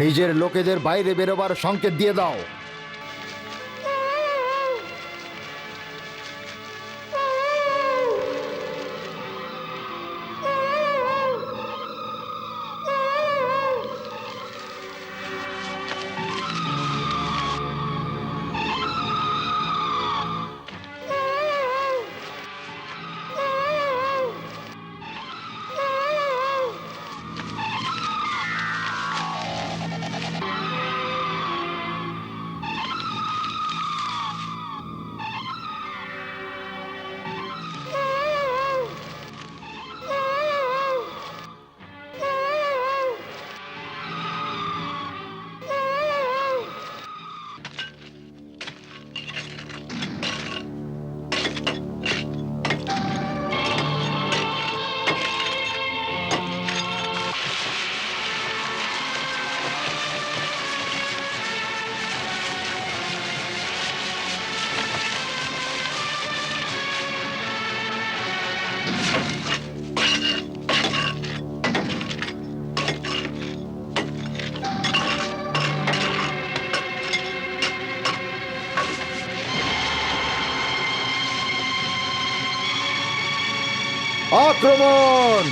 নিজের লোকেদের বাইরে বেরোবার সংকেত দিয়ে দাও। আক্রমণ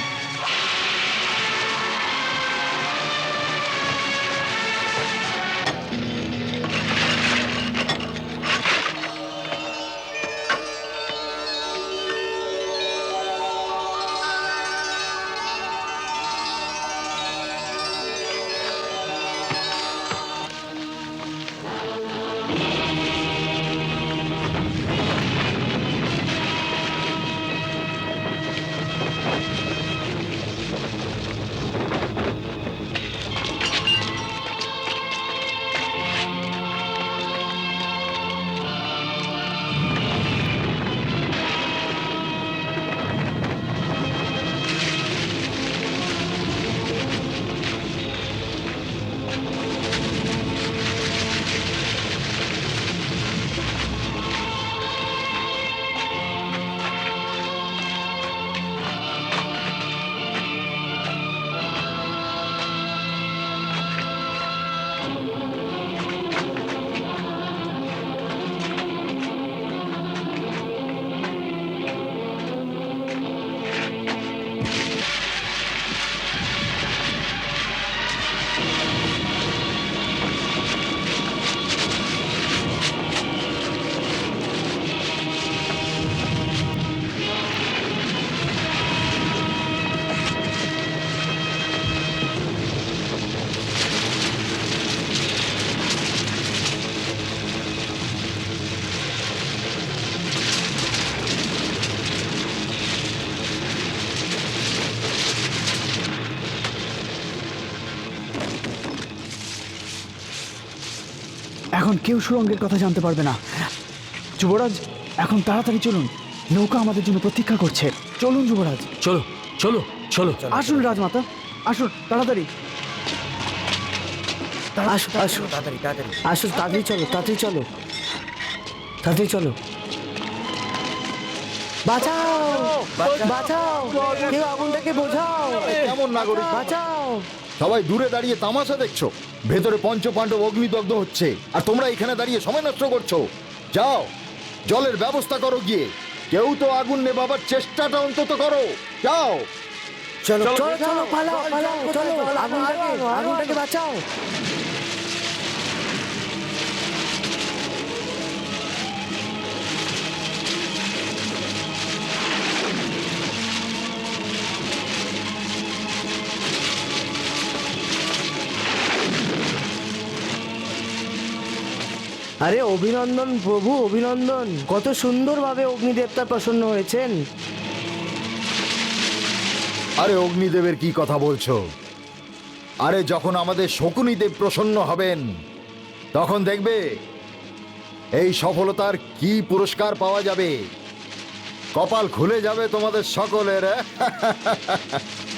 এখন কেউ সুরঙ্গের কথা জানতে পারবে না। যুবরাজ এখন তাড়াতাড়ি চলুন। নৌকা আমাদের জন্য প্রতীক্ষা করছে। চলুন যুবরাজ। চলো চলো চলো। আসুন রাজমাতা আসুন তাড়াতাড়ি। আসো আসো তাড়াতাড়ি তাড়াতাড়ি আসো তাড়াতাড়ি চলো তাড়াতাড়ি চলো। তাড়াতাড়ি চলো। বাঁচাও বাঁচাও। কেউ আগুনটাকে বোঝাও। কেমন নাগরিক? বাঁচাও। সবাই দূরে দাঁড়িয়ে তামাশা দেখছ। ভেতরে পঞ্চ পাণ্ডব অগ্নিদগ্ধ হচ্ছে। আর তোমরা এখানে দাঁড়িয়ে সময় নষ্ট করছ। যাও জলের ব্যবস্থা করো গিয়ে। কেউ তো আগুন নেবাবার চেষ্টাটা অন্তত করো। যাও। চলো চলো চলো পালাও পালাও চলো আগুনটাকে বাঁচাও। আরে অভিনন্দন প্রভু, অভিনন্দন। কত সুন্দরভাবে অগ্নিদেবতা প্রসন্ন হয়েছেন। আরে অগ্নিদেবের কি কথা বলছো? আরে যখন আমাদের শকুনিদেব প্রসন্ন হবেন, তখন দেখবে এই সফলতার কি পুরস্কার পাওয়া যাবে। কপাল খুলে যাবে তোমাদের সকলের।